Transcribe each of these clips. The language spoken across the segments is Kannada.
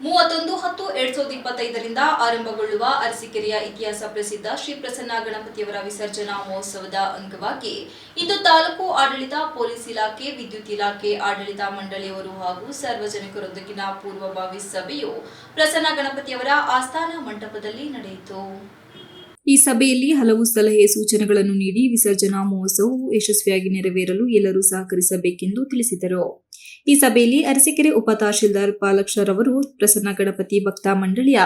ಮೂವತ್ತೊಂದು ಹತ್ತು ಎರಡ್ ಸಾವಿರದ ಇಪ್ಪತ್ತೈದರಿಂದ ಆರಂಭಗೊಳ್ಳುವ ಅರಸೀಕೆರೆಯ ಇತಿಹಾಸ ಪ್ರಸಿದ್ಧ ಶ್ರೀ ಪ್ರಸನ್ನ ಗಣಪತಿಯವರ ವಿಸರ್ಜನಾ ಮಹೋತ್ಸವದ ಅಂಗವಾಗಿ ಇಂದು ತಾಲೂಕು ಆಡಳಿತ, ಪೊಲೀಸ್ ಇಲಾಖೆ, ವಿದ್ಯುತ್ ಇಲಾಖೆ, ಆಡಳಿತ ಮಂಡಳಿಯವರು ಹಾಗೂ ಸಾರ್ವಜನಿಕರೊಂದಿಗಿನ ಪೂರ್ವಭಾವಿ ಸಭೆಯು ಪ್ರಸನ್ನ ಗಣಪತಿಯವರ ಆಸ್ಥಾನ ಮಂಟಪದಲ್ಲಿ ನಡೆಯಿತು. ಈ ಸಭೆಯಲ್ಲಿ ಹಲವು ಸಲಹೆ ಸೂಚನೆಗಳನ್ನು ನೀಡಿ ವಿಸರ್ಜನಾ ಮಹೋತ್ಸವವು ಯಶಸ್ವಿಯಾಗಿ ನೆರವೇರಲು ಎಲ್ಲರೂ ಸಹಕರಿಸಬೇಕೆಂದು ತಿಳಿಸಿದರು. ಈ ಸಭೆಯಲ್ಲಿ ಅರಸೀಕೆರೆ ಉಪ ತಹಶೀಲ್ದಾರ್ ಪಾಲಕ್ಷರ್ ಅವರು, ಪ್ರಸನ್ನ ಗಣಪತಿ ಭಕ್ತಾ ಮಂಡಳಿಯ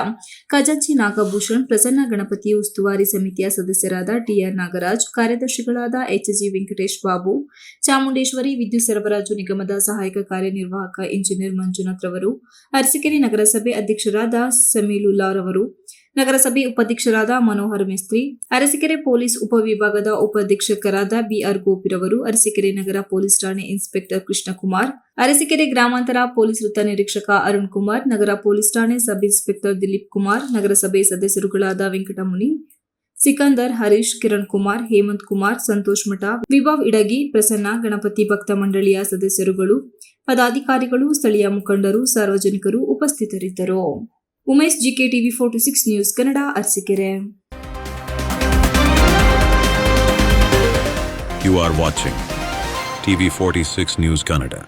ಖಜಾಂಚಿ ನಾಗಭೂಷಣ್, ಪ್ರಸನ್ನ ಗಣಪತಿ ಉಸ್ತುವಾರಿ ಸಮಿತಿಯ ಸದಸ್ಯರಾದ ಟಿಆರ್ ನಾಗರಾಜ್, ಕಾರ್ಯದರ್ಶಿಗಳಾದ ಎಚ್ಜಿ ವೆಂಕಟೇಶ್ ಬಾಬು, ಚಾಮುಂಡೇಶ್ವರಿ ವಿದ್ಯುತ್ ಸರಬರಾಜು ನಿಗಮದ ಸಹಾಯಕ ಕಾರ್ಯನಿರ್ವಾಹಕ ಇಂಜಿನಿಯರ್ ಮಂಜುನಾಥ್ ರವರು, ಅರಸೀಕೆರೆ ನಗರಸಭೆ ಅಧ್ಯಕ್ಷರಾದ ಸಮೀಲುಲ್ಲಾರ್ ಅವರು ನಗರಸಭೆ ಉಪಾಧ್ಯಕ್ಷರಾದ ಮನೋಹರ್ ಮಿಸ್ತ್ರಿ, ಅರಸೀಕೆರೆ ಪೊಲೀಸ್ ಉಪವಿಭಾಗದ ಉಪಾಧೀಕ್ಷಕರಾದ ಬಿಆರ್ ಗೋಪಿರವರು ಅರಸೀಕೆರೆ ನಗರ ಪೊಲೀಸ್ ಠಾಣೆ ಇನ್ಸ್ಪೆಕ್ಟರ್ ಕೃಷ್ಣಕುಮಾರ್, ಅರಸೀಕೆರೆ ಗ್ರಾಮಾಂತರ ಪೊಲೀಸ್ ವೃತ್ತ ನಿರೀಕ್ಷಕ ಅರುಣ್ ಕುಮಾರ್ ನಗರ ಪೊಲೀಸ್ ಠಾಣೆ ಸಬ್ ಇನ್ಸ್ಪೆಕ್ಟರ್ ದಿಲೀಪ್ ಕುಮಾರ್, ನಗರಸಭೆ ಸದಸ್ಯರುಗಳಾದ ವೆಂಕಟಮುನಿ, ಸಿಕಂದರ್ ಹರೀಶ್, ಕಿರಣ್ ಕುಮಾರ್, ಹೇಮಂತ್ ಕುಮಾರ್, ಸಂತೋಷ್ ಮಠ, ವಿಭವ್ ಇಡಗಿ, ಪ್ರಸನ್ನ, ಗಣಪತಿ ಭಕ್ತ ಮಂಡಳಿಯ ಸದಸ್ಯರುಗಳು, ಪದಾಧಿಕಾರಿಗಳು, ಸ್ಥಳೀಯ ಮುಖಂಡರು, ಸಾರ್ವಜನಿಕರು ಉಪಸ್ಥಿತರಿದ್ದರು. Umesh GK TV forty six news Kannada Arsikere You are watching TV46 News Kannada.